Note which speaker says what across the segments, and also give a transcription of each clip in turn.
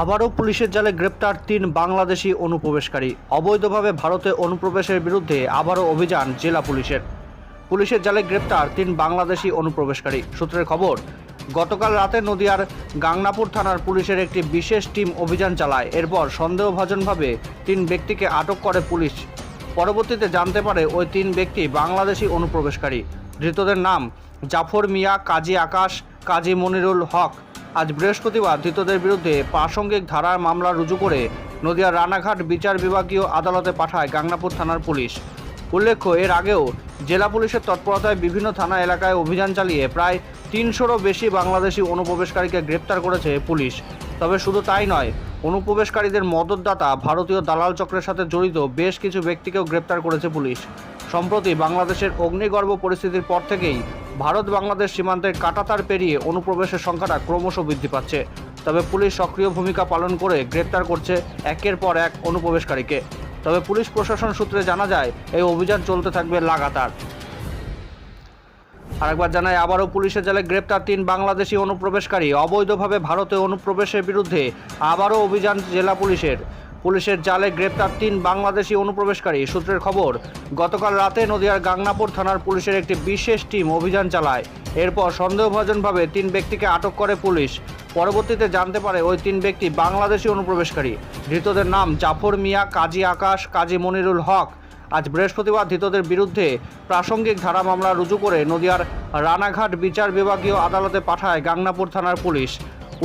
Speaker 1: আবারও পুলিশের জালে গ্রেপ্তার তিন বাংলাদেশি অনুপ্রবেশকারী। অবৈধভাবে ভারতে অনুপ্রবেশের বিরুদ্ধে আবারও অভিযান জেলা পুলিশের। পুলিশের জালে গ্রেপ্তার তিন বাংলাদেশি অনুপ্রবেশকারী। সূত্রের খবর, গতকাল রাতে নদিয়ার গাংনাপুর থানার পুলিশের একটি বিশেষ টিম অভিযান চালায়। এরপর সন্দেহভাজনভাবে তিন ব্যক্তিকে আটক করে পুলিশ। পরবর্তীতে জানতে পারে ওই তিন ব্যক্তি বাংলাদেশি অনুপ্রবেশকারী। ধৃতদের নাম জাফর মিয়া, কাজী আকাশ, কাজী মনিরুল হক আজ বৃহস্পতিবার ধৃতদের বিরুদ্ধে প্রাসঙ্গিক ধারার মামলা রুজু করে নদিয়ার রানাঘাট বিচার বিভাগীয় আদালতে পাঠায় গাংনাপুর থানার পুলিশ। উল্লেখ্য, এর আগেও জেলা পুলিশের তৎপরতায় বিভিন্ন থানা এলাকায় অভিযান চালিয়ে প্রায় তিনশোরও বেশি বাংলাদেশি অনুপ্রবেশকারীকে গ্রেপ্তার করেছে পুলিশ। তবে শুধু তাই নয়, অনুপ্রবেশকারীদের মদতদাতা ভারতীয় দালাল চক্রের সাথে জড়িত বেশ কিছু ব্যক্তিকেও গ্রেপ্তার করেছে পুলিশ। সম্প্রতি বাংলাদেশের অগ্নিগর্ভ পরিস্থিতির পর থেকেই ভারত বাংলাদেশ সীমান্তের কাটাতার পেরিয়ে অনুপ্রবেশের সংখ্যাটা ক্রমশ বৃদ্ধি পাচ্ছে। তবে পুলিশ সক্রিয় ভূমিকা পালন করে গ্রেপ্তার করছে একের পর এক অনুপ্রবেশকারীকে। তবে পুলিশ প্রশাসন সূত্রে জানা যায়, এই অভিযান চলতে থাকবে লাগাতার। আরেকবার জানায় আবারও পুলিশের জালে গ্রেপ্তার তিন বাংলাদেশি অনুপ্রবেশকারী। অবৈধভাবে ভারতে অনুপ্রবেশের বিরুদ্ধে আবারও অভিযান জেলা পুলিশের। পুলিশের জালে গ্রেপ্তার তিন বাংলাদেশি অনুপ্রবেশকারী। সূত্রের খবর, গতকাল রাতে নদিয়ার গাংনাপুর থানার পুলিশের একটি বিশেষ টিম অভিযান চালায়। এরপর সন্দেহভাজনভাবে তিন ব্যক্তিকে আটক করে পুলিশ। পরবর্তীতে জানতে পারে ওই তিন ব্যক্তি বাংলাদেশি অনুপ্রবেশকারী। ধৃতদের নাম জাফর মিয়া, কাজী আকাশ, কাজী মনিরুল হক। আজ বৃহস্পতিবার ধৃতদের বিরুদ্ধে প্রাসঙ্গিক ধারা মামলা রুজু করে নদিয়ার রানাঘাট বিচার বিভাগীয় আদালতে পাঠায় গাংনাপুর থানার পুলিশ।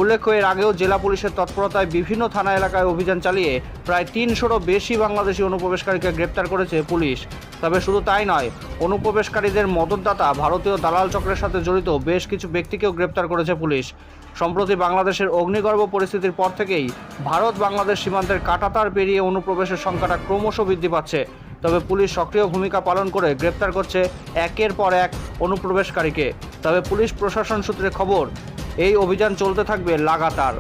Speaker 1: উল্লেখ্য এর আগেও জেলা পুলিশের তৎপরতায় বিভিন্ন থানা এলাকায় অভিযান চালিয়ে প্রায় তিনশোরও বেশি বাংলাদেশি অনুপ্রবেশকারীকে গ্রেপ্তার করেছে পুলিশ। তবে শুধু তাই নয়, অনুপ্রবেশকারীদের মদতদাতা ভারতীয় দালাল চক্রের সাথে জড়িত বেশ কিছু ব্যক্তিকেও গ্রেপ্তার করেছে পুলিশ। সম্প্রতি বাংলাদেশের অগ্নিগর্ভ পরিস্থিতির পর থেকেই ভারত বাংলাদেশ সীমান্তের কাটাতার পেরিয়ে অনুপ্রবেশের সংখ্যাটা ক্রমশ বৃদ্ধি পাচ্ছে। তবে পুলিশ সক্রিয় ভূমিকা পালন করে গ্রেপ্তার করছে একের পর এক অনুপ্রবেশকারীকে। তবে পুলিশ প্রশাসন সূত্রে খবর এই অভিযান চলতে থাকবে লাগাতার।